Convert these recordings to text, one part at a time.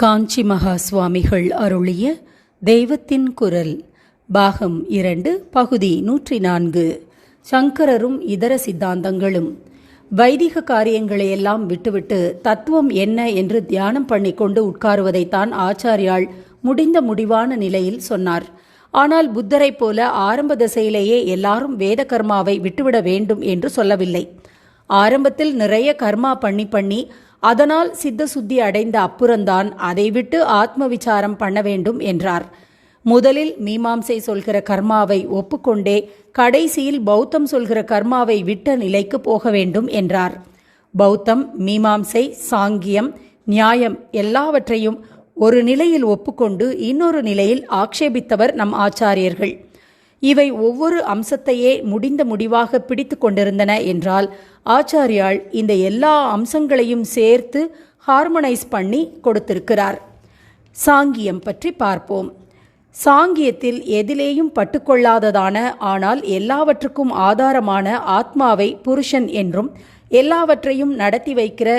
காஞ்சி மகா சுவாமிகள் அருளிய தெய்வத்தின் குரல் பாகம் இரண்டு பகுதி நூற்றி நான்கு. சங்கரரும் இதர சித்தாந்தங்களும். வைதிக காரியங்களை எல்லாம் விட்டுவிட்டு தத்துவம் என்ன என்று தியானம் பண்ணிக்கொண்டு உட்காருவதைத்தான் ஆச்சாரியால் முடிந்த முடிவான நிலையில் சொன்னார். ஆனால் புத்தரைப் போல ஆரம்ப தசையிலேயே எல்லாரும் வேத கர்மாவை விட்டுவிட வேண்டும் என்று சொல்லவில்லை. ஆரம்பத்தில் நிறைய கர்மா பண்ணி பண்ணி அதனால் சித்த சுத்தி அடைந்த அப்புறம்தான் அதை விட்டு ஆத்ம விசாரம் பண்ண வேண்டும் என்றார். முதலில் மீமாம்சை சொல்கிற கர்மாவை ஒப்புக்கொண்டே கடைசியில் பௌத்தம் சொல்கிற கர்மாவை விட்ட நிலைக்கு போக வேண்டும் என்றார். பௌத்தம் மீமாம்சை சாங்கியம் நியாயம் எல்லாவற்றையும் ஒரு நிலையில் ஒப்புக்கொண்டு இன்னொரு நிலையில் ஆக்ஷேபித்தவர் நம் ஆச்சாரியர்கள். இவை ஒவ்வொரு அம்சத்தையே முடிந்த முடிவாக பிடித்து கொண்டிருந்தன என்றால் ஆச்சாரியால் இந்த எல்லா அம்சங்களையும் சேர்த்து ஹார்மனைஸ் பண்ணி கொடுத்திருக்கிறார். சாங்கியம் பற்றி பார்ப்போம். சாங்கியத்தில் எதிலேயும் பட்டுக்கொள்ளாததான ஆனால் எல்லாவற்றுக்கும் ஆதாரமான ஆத்மாவை புருஷன் என்றும் எல்லாவற்றையும் நடத்தி வைக்கிற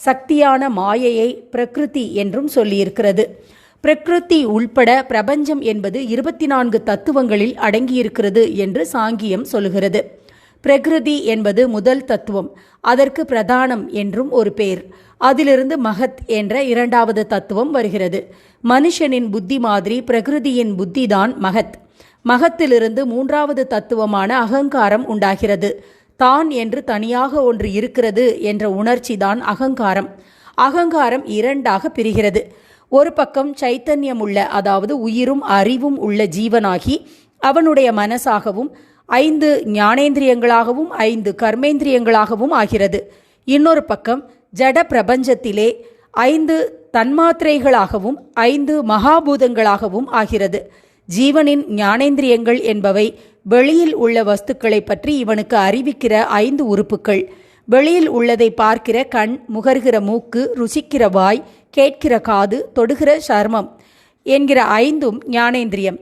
சக்தியான மாயையை பிரகிருதி என்றும் சொல்லியிருக்கிறது. பிரகிருதி உள்பட பிரபஞ்சம் என்பது இருபத்தி நான்கு தத்துவங்களில் அடங்கியிருக்கிறது என்று சாங்கியம் சொல்கிறது. பிரகிருதி என்பது முதல் தத்துவம் அதற்கு பிரதானம் என்றும் ஒரு பேர். அதிலிருந்து மகத் என்ற இரண்டாவது தத்துவம் வருகிறது. மனுஷனின் புத்தி மாதிரி பிரகிருதியின் புத்திதான் மகத். மகத்திலிருந்து மூன்றாவது தத்துவமான அகங்காரம் உண்டாகிறது. தான் என்று தனியாக ஒன்று இருக்கிறது என்ற உணர்ச்சி தான் அகங்காரம். அகங்காரம் இரண்டாக பிரிகிறது. ஒரு பக்கம் சைத்தன்யம் உள்ள அதாவது உயிரும் அறிவும் உள்ள ஜீவனாகி அவனுடைய மனசாகவும் ஐந்து ஞானேந்திரியங்களாகவும் ஐந்து கர்மேந்திரியங்களாகவும் ஆகிறது. இன்னொரு பக்கம் ஜட பிரபஞ்சத்திலே ஐந்து தன்மாத்திரைகளாகவும் ஐந்து மகாபூதங்களாகவும் ஆகிறது. ஜீவனின் ஞானேந்திரியங்கள் என்பவை வெளியில் உள்ள வஸ்துக்களை பற்றி இவனுக்கு அறிவிக்கிற ஐந்து உறுப்புக்கள் வெளியில் உள்ளதை பார்க்கிற கண் முகர்கிற மூக்கு ருசிக்கிற வாய் கேட்கிற காது தொடுகிற சர்மம் என்கிற ஐந்தும் ஞானேந்திரியம்.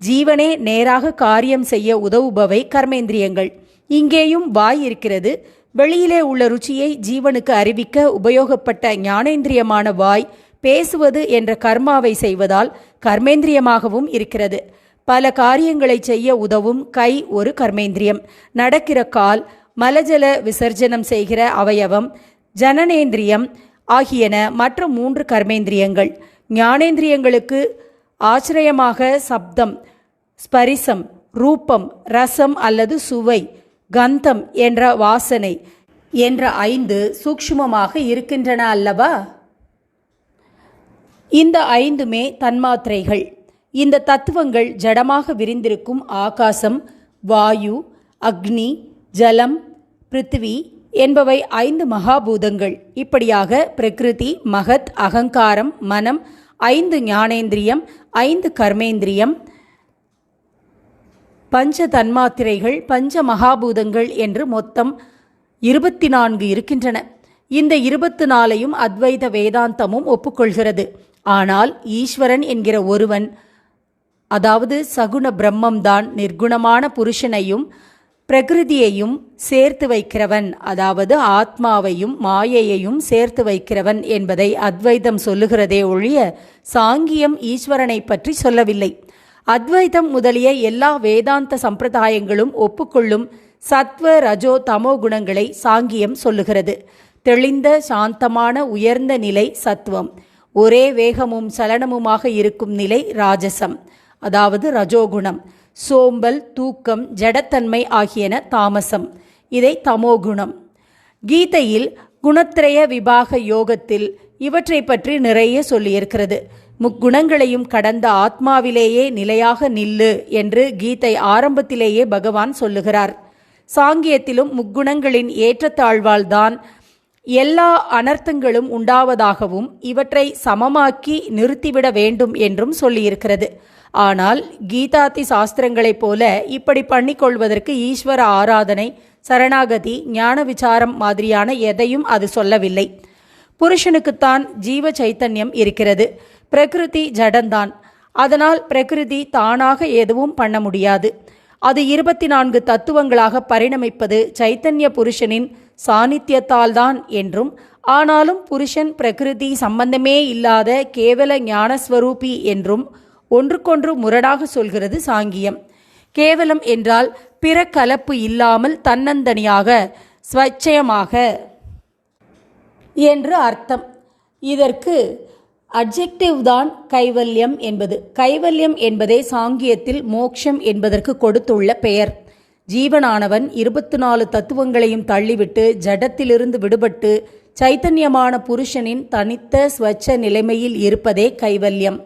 ஜீவனே நேராக காரியம் செய்ய உதவுபவை கர்மேந்திரியங்கள். இங்கேயும் வாய் இருக்கிறது. வெளியிலே உள்ள ருச்சியை ஜீவனுக்கு அறிவிக்க உபயோகப்பட்ட ஞானேந்திரியமான வாய் பேசுவது என்ற கர்மாவை செய்வதால் கர்மேந்திரியமாகவும் இருக்கிறது. பல காரியங்களை செய்ய உதவும் கை ஒரு கர்மேந்திரியம். நடக்கிற கால் மலஜல விசர்ஜனம் செய்கிற அவயவம். ஜனனேந்திரியம். ஆகியன மற்ற மூன்று கர்மேந்திரியங்கள். ஞானேந்திரியங்களுக்கு ஆசிரியமாக சப்தம் ஸ்பரிசம் ரூபம் ரசம் அல்லது சுவை கந்தம் என்ற வாசனை என்ற ஐந்து சூக்ஷ்மமாக இருக்கின்றன அல்லவா? இந்த ஐந்துமே தன்மாத்திரைகள். இந்த தத்துவங்கள் ஜடமாக விரிந்திருக்கும் ஆகாசம் வாயு அக்னி ஜலம் பிருத்திவி என்பவை ஐந்து மகாபூதங்கள். இப்படியாக பிரகிருதி மகத் அகங்காரம் மனம் ஐந்து ஞானேந்திரியம் ஐந்து கர்மேந்திரியம் பஞ்ச தன்மாத்திரைகள் பஞ்ச மகாபூதங்கள் என்று மொத்தம் இருபத்தி நான்கு இருக்கின்றன. இந்த இருபத்து நாலையும் அத்வைத வேதாந்தமும் ஒப்புக்கொள்கிறது. ஆனால் ஈஸ்வரன் என்கிற ஒருவன் அதாவது சகுண பிரம்மம்தான் நிர்குணமான புருஷனையும் பிரகிருதியையும் சேர்த்து வைக்கிறவன் அதாவது ஆத்மாவையும் மாயையையும் சேர்த்து வைக்கிறவன் என்பதை அத்வைதம் சொல்லுகிறதே ஒழிய சாங்கியம் ஈஸ்வரனை பற்றி சொல்லவில்லை. அத்வைதம் முதலிய எல்லா வேதாந்த சம்பிரதாயங்களும் ஒப்புக்கொள்ளும் சத்வ ரஜோ தமோ குணங்களை சாங்கியம் சொல்லுகிறது. தெளிந்த சாந்தமான உயர்ந்த நிலை சத்துவம் ஒரே வேகமும் சலனமுமாக இருக்கும் நிலை ராஜசம் அதாவது ரஜோகுணம். சோம்பல் தூக்கம் ஜடத்தன்மை ஆகியன தாமசம். இதை தமோகுணம் கீதையில் குணத்திரய விபாக யோகத்தில் இவற்றை பற்றி நிறைய சொல்லியிருக்கிறது. முக்குணங்களையும் கடந்த ஆத்மாவிலேயே நிலையாக நில்லு என்று கீதை ஆரம்பத்திலேயே பகவான் சொல்லுகிறார். சாங்கியத்திலும் முக்குணங்களின் ஏற்றத்தாழ்வால்தான் எல்லா அனர்த்தங்களும் உண்டாவதாகவும் இவற்றை சமமாக்கி நிறுத்திவிட வேண்டும் என்றும் சொல்லியிருக்கிறது. ஆனால் கீதாதி சாஸ்திரங்களைப் போல இப்படி பண்ணிக்கொள்வதற்கு ஈஸ்வர ஆராதனை சரணாகதி ஞான விசாரம் மாதிரியான எதையும் அது சொல்லவில்லை. புருஷனுக்குத்தான் ஜீவ சைத்தன்யம் இருக்கிறது. பிரகிருதி ஜடந்தான். அதனால் பிரகிருதி தானாக எதுவும் பண்ண முடியாது. அது இருபத்தி நான்கு தத்துவங்களாக பரிணமிப்பது சைத்தன்ய புருஷனின் சாநித்தியத்தால்தான் என்றும் ஆனாலும் புருஷன் பிரகிருதி சம்பந்தமே இல்லாத கேவல ஞானஸ்வரூபி என்றும் ஒன்றுக்கொன்று முரடாக சொல்கிறது சாங்கியம். கேவலம் என்றால் பிற கலப்பு இல்லாமல் தன்னந்தனியாக ஸ்வச்சயமாக. என்று அர்த்தம். இதற்கு அட்ஜெக்டிவ் தான் கைவல்யம் என்பது. கைவல்யம் என்பதே சாங்கியத்தில் மோக்ஷம் என்பதற்கு கொடுத்துள்ள பெயர். ஜீவனானவன் இருபத்தி நாலு தத்துவங்களையும் தள்ளிவிட்டு ஜடத்திலிருந்து விடுபட்டு சைத்தன்யமான புருஷனின் தனித்த ஸ்வச்ச நிலைமையில் இருப்பதே கைவல்யம்.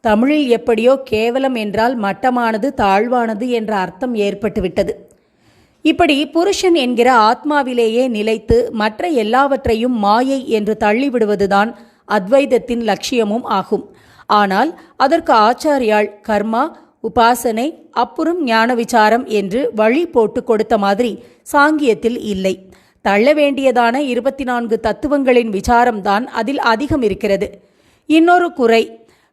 தமிழில் எப்படியோ கேவலம் என்றால் மட்டமானது தாழ்வானது என்ற அர்த்தம் ஏற்பட்டுவிட்டது. இப்படி புருஷன் என்கிற ஆத்மாவிலேயே நிலைத்து மற்ற எல்லாவற்றையும் மாயை என்று தள்ளிவிடுவதுதான் அத்வைதத்தின் லட்சியமும் ஆகும். ஆனால் அதற்கு ஆச்சாரியால் கர்மா உபாசனை அப்புறம் ஞான விசாரம் என்று வழி போட்டு கொடுத்த மாதிரி சாங்கியத்தில் இல்லை. தள்ள வேண்டியதான இருபத்தி நான்கு தத்துவங்களின் விசாரம்தான் அதில் அதிகம் இருக்கிறது. இன்னொரு குறை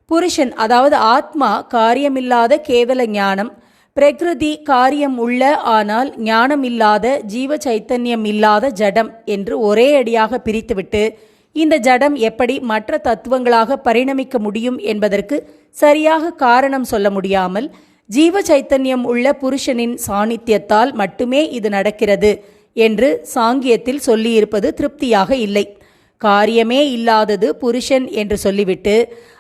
புருஷன் அதாவது ஆத்மா காரியமில்லாத கேவல ஞானம் பிரகிருதி காரியம் உள்ள ஆனால் ஞானம் இல்லாத ஜீவ சைத்தன்யம் இல்லாத ஜடம் என்று ஒரே அடியாக பிரித்துவிட்டு இந்த ஜடம் எப்படி மற்ற தத்துவங்களாக பரிணமிக்க முடியும் என்பதற்கு சரியாக காரணம் சொல்ல முடியாமல் ஜீவ சைத்தன்யம் உள்ள புருஷனின் சாநித்தியத்தால் மட்டுமே இது நடக்கிறது என்று சாங்கியத்தில் சொல்லியிருப்பது திருப்தியாக இல்லை. காரியமே இல்லாதது புருஷன் என்று சொல்லிவிட்டு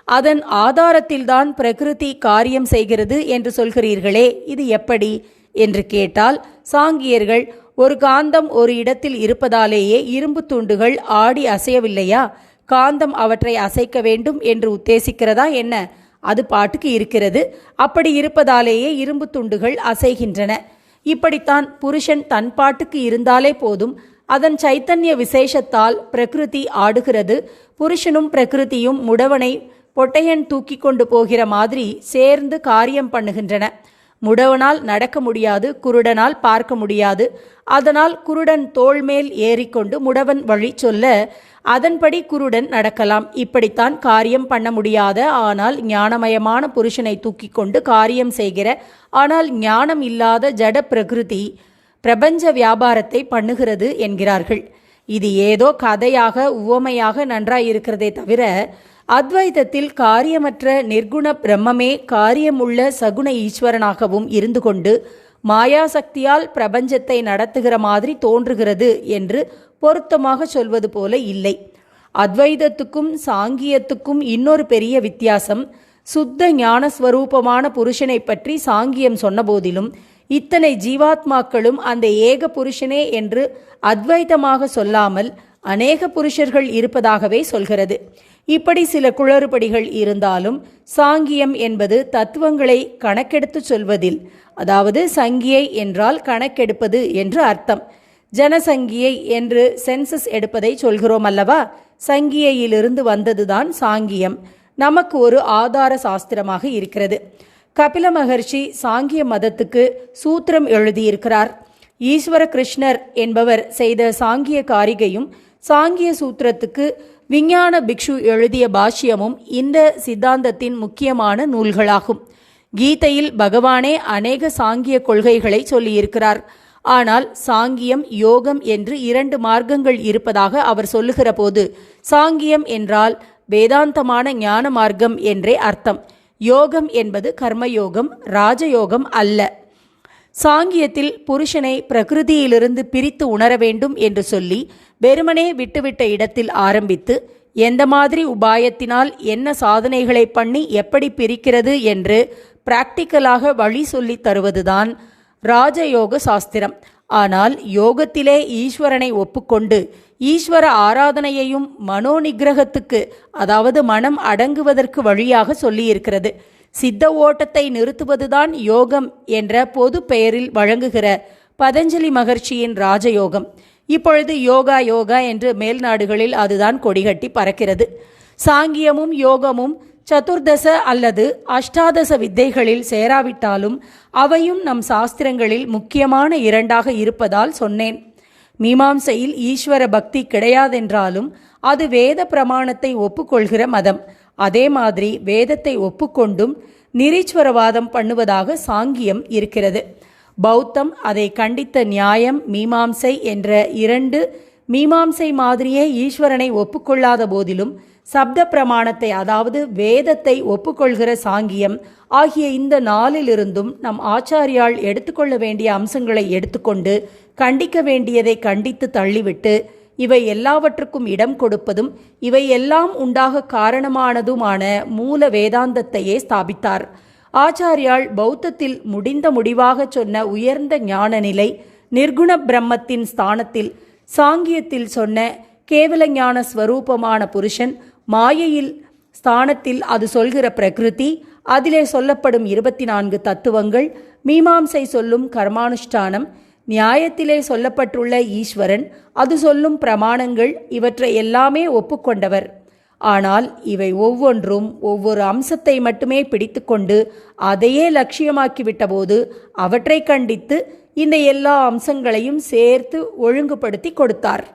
அதன் ஆதாரத்தில்தான் பிரகிருதி காரியம் செய்கிறது என்று சொல்கிறீர்களே இது எப்படி? என்று கேட்டால் சாங்கியர்கள் ஒரு காந்தம் ஒரு இடத்தில் இருப்பதாலேயே இரும்பு துண்டுகள் ஆடி அசையவில்லையா? காந்தம் அவற்றை அசைக்க வேண்டும் என்று உத்தேசிக்கிறதா என்ன? அது பாட்டுக்கு இருக்கிறது. அப்படி இருப்பதாலேயே இரும்பு துண்டுகள் அசைகின்றன. இப்படித்தான் புருஷன் தன் பாட்டுக்கு இருந்தாலே போதும். அதன் சைத்தன்ய விசேஷத்தால் பிரகிருதி ஆடுகிறது. புருஷனும் பிரகிருதியும் முடவனை பொட்டையன் தூக்கி கொண்டு போகிற மாதிரி சேர்ந்து காரியம் பண்ணுகின்றன. முடவனால் நடக்க முடியாது குருடனால் பார்க்க முடியாது. அதனால் குருடன் தோள்மேல் ஏறிக்கொண்டு முடவன் வழி சொல்ல அதன்படி குருடன் நடக்கலாம். இப்படித்தான் காரியம் பண்ண முடியாத ஆனால் ஞானமயமான புருஷனை தூக்கி கொண்டு காரியம் செய்கிற ஆனால் ஞானம் இல்லாத ஜட பிரகிருதி பிரபஞ்ச வியாபாரத்தை பண்ணுகிறது என்கிறார்கள். இது ஏதோ கதையாக உவமையாக நன்றாயிருக்கிறதே தவிர அத்வைதத்தில் காரியமற்ற நிர்குண பிரம்மமே காரியமுள்ள சகுண ஈஸ்வரனாகவும் இருந்து கொண்டு மாயாசக்தியால் பிரபஞ்சத்தை நடத்துகிற மாதிரி தோன்றுகிறது என்று பொருத்தமாக சொல்வது போல இல்லை. அத்வைதத்துக்கும் சாங்கியத்துக்கும் இன்னொரு பெரிய வித்தியாசம் சுத்த ஞானஸ்வரூபமான புருஷனை பற்றி சாங்கியம் சொன்னபோதிலும் இத்தனை ஜீவாத்மாக்களும் அந்த ஏக புருஷனே என்று அத்வைதமாக சொல்லாமல் அநேக புருஷர்கள் இருப்பதாகவே சொல்கிறது. இப்படி சில குளறுபடிகள் இருந்தாலும் சாங்கியம் என்பது தத்துவங்களை கணக்கெடுத்து சொல்வதில் அதாவது சங்கியை என்றால் கணக்கெடுப்பது என்று அர்த்தம். ஜனசங்கியை என்று சென்சஸ் எடுப்பதை சொல்கிறோம் அல்லவா? சங்கியையிலிருந்து வந்ததுதான் சாங்கியம். நமக்கு ஒரு ஆதார சாஸ்திரமாக இருக்கிறது. கபில மகர்ஷி சாங்கிய மதத்துக்கு சூத்திரம் எழுதியிருக்கிறார். ஈஸ்வர கிருஷ்ணர் என்பவர் செய்த சாங்கிய காரிகையும் சாங்கிய சூத்திரத்துக்கு விஞ்ஞான பிக்ஷு எழுதிய பாஷ்யமும் இந்த சித்தாந்தத்தின் முக்கியமான நூல்களாகும். கீதையில் பகவானே அநேக சாங்கிய கொள்கைகளை சொல்லியிருக்கிறார். ஆனால் சாங்கியம் யோகம் என்று இரண்டு மார்க்கங்கள் இருப்பதாக அவர் சொல்லுகிற போது சாங்கியம் என்றால் வேதாந்தமான ஞான மார்க்கம் என்றே அர்த்தம். யோகம் என்பது கர்மயோகம் ராஜயோகம் அல்ல. சாங்கியத்தில் புருஷனை பிரகிருதியிலிருந்து பிரித்து உணர வேண்டும் என்று சொல்லி வெறுமனே விட்டுவிட்ட இடத்தில் ஆரம்பித்து எந்த மாதிரி உபாயத்தினால் என்ன சாதனைகளை பண்ணி எப்படி பிரிக்கிறது என்று பிராக்டிக்கலாக வழி சொல்லி தருவதுதான் ராஜயோக சாஸ்திரம். ஆனால் யோகத்திலே ஈஸ்வரனை ஒப்புக்கொண்டு ஈஸ்வர ஆராதனையையும் மனோநிகிரகத்துக்கு அதாவது மனம் அடங்குவதற்கு வழியாக சொல்லியிருக்கிறது. சித்த ஓட்டத்தை நிறுத்துவதுதான் யோகம் என்ற பொது பெயரில் வழங்குகிற பதஞ்சலி மகர்ஷியின் ராஜயோகம். இப்பொழுது யோகா யோகா என்று மேல் நாடுகளில் அதுதான் கொடிகட்டி பறக்கிறது. சாங்கியமும் யோகமும் சதுர்தச அல்லது அஷ்டாதச வித்தைகளில் சேராவிட்டாலும் அவையும் நம் சாஸ்திரங்களில் முக்கியமான இரண்டாக இருப்பதால் சொன்னேன். மீமாம்சையில் ஈஸ்வர பக்தி கிடையாதென்றாலும் அது வேத பிரமாணத்தை ஒப்புக்கொள்கிற மதம். அதே மாதிரி வேதத்தை ஒப்புக்கொண்டும் நிரீஸ்வரவாதம் பண்ணுவதாக சாங்கியம் இருக்கிறது. பௌத்தம் அதை கண்டித்த நியாயம் மீமாம்சை என்ற இரண்டு மீமாம்சை மாதிரியே ஈஸ்வரனை ஒப்புக்கொள்ளாத போதிலும் சப்த பிரமாணத்தை அதாவது வேதத்தை ஒப்புக்கொள்கிற சாங்கியம் ஆகிய இந்த நாளிலிருந்தும் நம் ஆச்சாரியால் எடுத்துக்கொள்ள வேண்டிய அம்சங்களை எடுத்துக்கொண்டு கண்டிக்க வேண்டியதை கண்டித்து தள்ளிவிட்டு இவை எல்லாவற்றுக்கும் இடம் கொடுப்பதும் இவை எல்லாம் உண்டாக காரணமானதுமான மூல வேதாந்தத்தையே ஸ்தாபித்தார். ஆச்சாரியால் பௌத்தத்தில் முடிந்த முடிவாக சொன்ன உயர்ந்த ஞான நிலை நிர்குண பிரம்மத்தின் ஸ்தானத்தில் சாங்கியத்தில் சொன்ன கேவல ஞான ஸ்வரூபமான புருஷன் மாயையில் ஸ்தானத்தில் அது சொல்கிற பிரகிருதி அதிலே சொல்லப்படும் இருபத்தி நான்கு தத்துவங்கள் மீமாம்சை சொல்லும் கர்மானுஷ்டானம் நியாயத்திலே சொல்லப்பட்டுள்ள ஈஸ்வரன் அது சொல்லும் பிரமாணங்கள் இவற்றை எல்லாமே ஒப்புக்கொண்டவர். ஆனால் இவை ஒவ்வொன்றும் ஒவ்வொரு அம்சத்தை மட்டுமே பிடித்துக்கொண்டு அதையே லட்சியமாக்கிவிட்டபோது அவற்றை கண்டித்து இந்த எல்லா அம்சங்களையும் சேர்த்து ஒழுங்குபடுத்தி கொடுத்தார்.